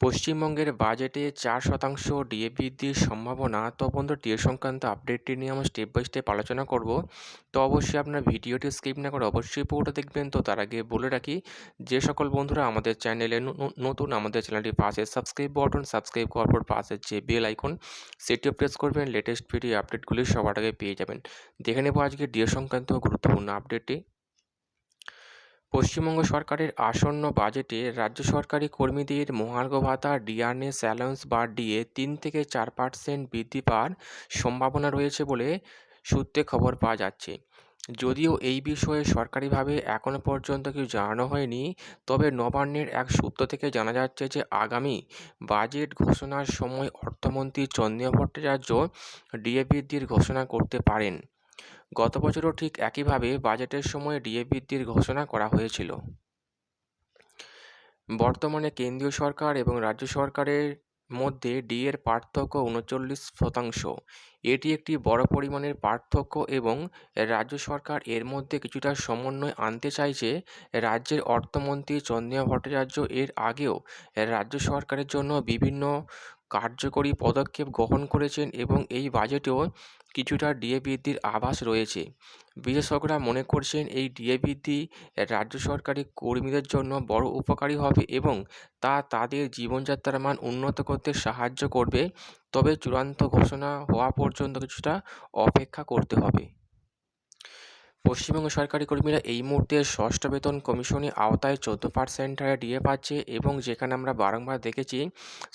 পশ্চিমবঙ্গের বাজেটে চার শতাংশ ডিএ বৃদ্ধির সম্ভাবনা, তো বন্ধু ডিএ সংক্রান্ত আপডেটটি নিয়ে আমরা স্টেপ বাই স্টেপ আলোচনা করব। তো অবশ্যই আপনার ভিডিওটি স্কিপ না করে অবশ্যই পুরোটা দেখবেন। তো তার আগে বলে রাখি, যে সকল বন্ধুরা আমাদের চ্যানেলে নতুন, আমাদের চ্যানেলটি পাশে সাবস্ক্রাইব বটন সাবস্ক্রাইব করার পর পাশে যে বেল আইকন সেটিও প্রেস করবেন। লেটেস্ট ভিডিও আপডেটগুলি সবার আগে পেয়ে যাবেন। দেখে নেব আজকে ডিএ সংক্রান্ত গুরুত্বপূর্ণ আপডেটটি পশ্চিমবঙ্গ সরকারের আসন্ন বাজেটে রাজ্য সরকারি কর্মীদের মহার্ঘ ভাতা ডিআরএস অ্যালাউন্স বা ডিএ তিন থেকে চার পার্সেন্ট বৃদ্ধি পাওয়ার সম্ভাবনা রয়েছে বলে সূত্রে খবর পাওয়া যাচ্ছে। যদিও এই বিষয়ে সরকারিভাবে এখনও পর্যন্ত কিছু জানানো হয়নি, তবে নবান্নের এক সূত্র থেকে জানা যাচ্ছে যে আগামী বাজেট ঘোষণার সময় অর্থমন্ত্রী চন্দ্রিমা ভট্টাচার্য ডিএ বৃদ্ধির ঘোষণা করতে পারেন। গত বছরও ঠিক একইভাবে বাজেটের সময় ডিএ বৃদ্ধির ঘোষণা করা হয়েছিল। বর্তমানে কেন্দ্রীয় সরকার এবং রাজ্য সরকারের মধ্যে ডিএর পার্থক্য উনচল্লিশ শতাংশ। এটি একটি বড় পরিমাণের পার্থক্য এবং রাজ্য সরকার এর মধ্যে কিছুটা সমন্বয় আনতে চাইছে রাজ্যের অর্থমন্ত্রী চন্দ্রিমা ভট্টাচার্য এর আগেও রাজ্য সরকারের জন্য বিভিন্ন কার্যকরী পদক্ষেপ গ্রহণ করেছেন এবং এই বাজেটেও কিছুটা ডিএ বৃদ্ধির আভাস রয়েছে। বিশেষজ্ঞরা মনে করছেন এই ডিএ বৃদ্ধি রাজ্য সরকারি কর্মীদের জন্য বড় উপকারী হবে এবং তা তাদের জীবনযাত্রার মান উন্নত করতে সাহায্য করবে। তবে চূড়ান্ত ঘোষণা হওয়া পর্যন্ত কিছুটা অপেক্ষা করতে হবে। পশ্চিমবঙ্গ সরকারি কর্মীরা এই মুহূর্তে ষষ্ঠ বেতন কমিশনের আওতায় চোদ্দ পার্সেন্ট হারে ডিএ পাচ্ছে এবং যেখানে আমরা বারংবার দেখেছি,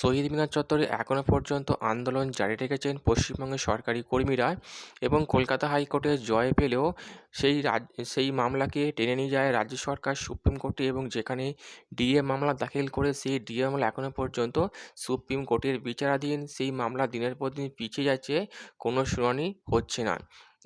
শহীদ মিনার চত্বরে এখনও পর্যন্ত আন্দোলন জারি রেখেছেন পশ্চিমবঙ্গের সরকারি কর্মীরা এবং কলকাতা হাইকোর্টে জয় পেলেও সেই রাজ, সেই মামলাকে টেনে নিয়ে যায় রাজ্য সরকার, সুপ্রিম কোর্টে এবং যেখানে ডিএ মামলা দাখিল করে সেই ডিএ মামলা এখনও পর্যন্ত সুপ্রিম কোর্টের বিচারাধীন। সেই মামলা দিনের পর দিন পিছিয়ে যাচ্ছে, কোনো শুনানি হচ্ছে না।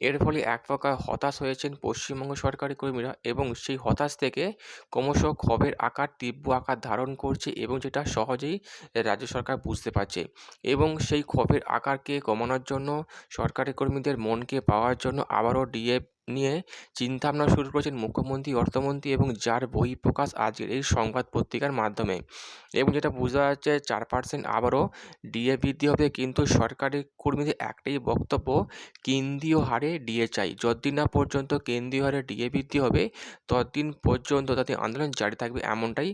এর ফলে এক প্রকার হতাশ হয়েছেন পশ্চিমবঙ্গ সরকারি কর্মীরা এবং সেই হতাশ থেকে ক্রমশ ক্ষোভের আকার, তীব্র আকার ধারণ করছে এবং যেটা সহজেই রাজ্য সরকার বুঝতে পারছে এবং সেই ক্ষোভের আকারকে কমানোর জন্য সরকারি কর্মীদের মনকে পাওয়ার জন্য আবারও ডিএ নিয়ে চিন্তাভাবনা শুরু করেছেন মুখ্যমন্ত্রী, অর্থমন্ত্রী এবং যার বহিঃপ্রকাশ আজকের এই সংবাদ পত্রিকার মাধ্যমে। এবং যেটা বোঝা যাচ্ছে চার পার্সেন্ট আবারও ডিএ বৃদ্ধি হবে, কিন্তু সরকারি কর্মীদের একটাই বক্তব্য, কেন্দ্রীয় হারে ডিএ চাই। যতদিন না পর্যন্ত কেন্দ্রীয় হারে ডিএ বৃদ্ধি হবে, ততদিন পর্যন্ত তাদের আন্দোলন জারি থাকবে এমনটাই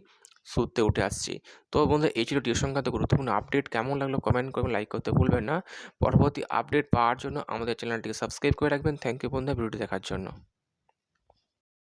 সূত্রে উঠে আসছি। তো বন্ধু এই ছিল টিউশন সংক্রান্ত গুরুত্বপূর্ণ আপডেট। কেমন লাগল কমেন্ট করবেন, লাইক করতে ভুলবেন না। পরবর্তী আপডেট পাওয়ার জন্য আমাদের চ্যানেলটিকে সাবস্ক্রাইব করে রাখবেন। থ্যাংক ইউ বন্ধু ভিডিওটি দেখার জন্য।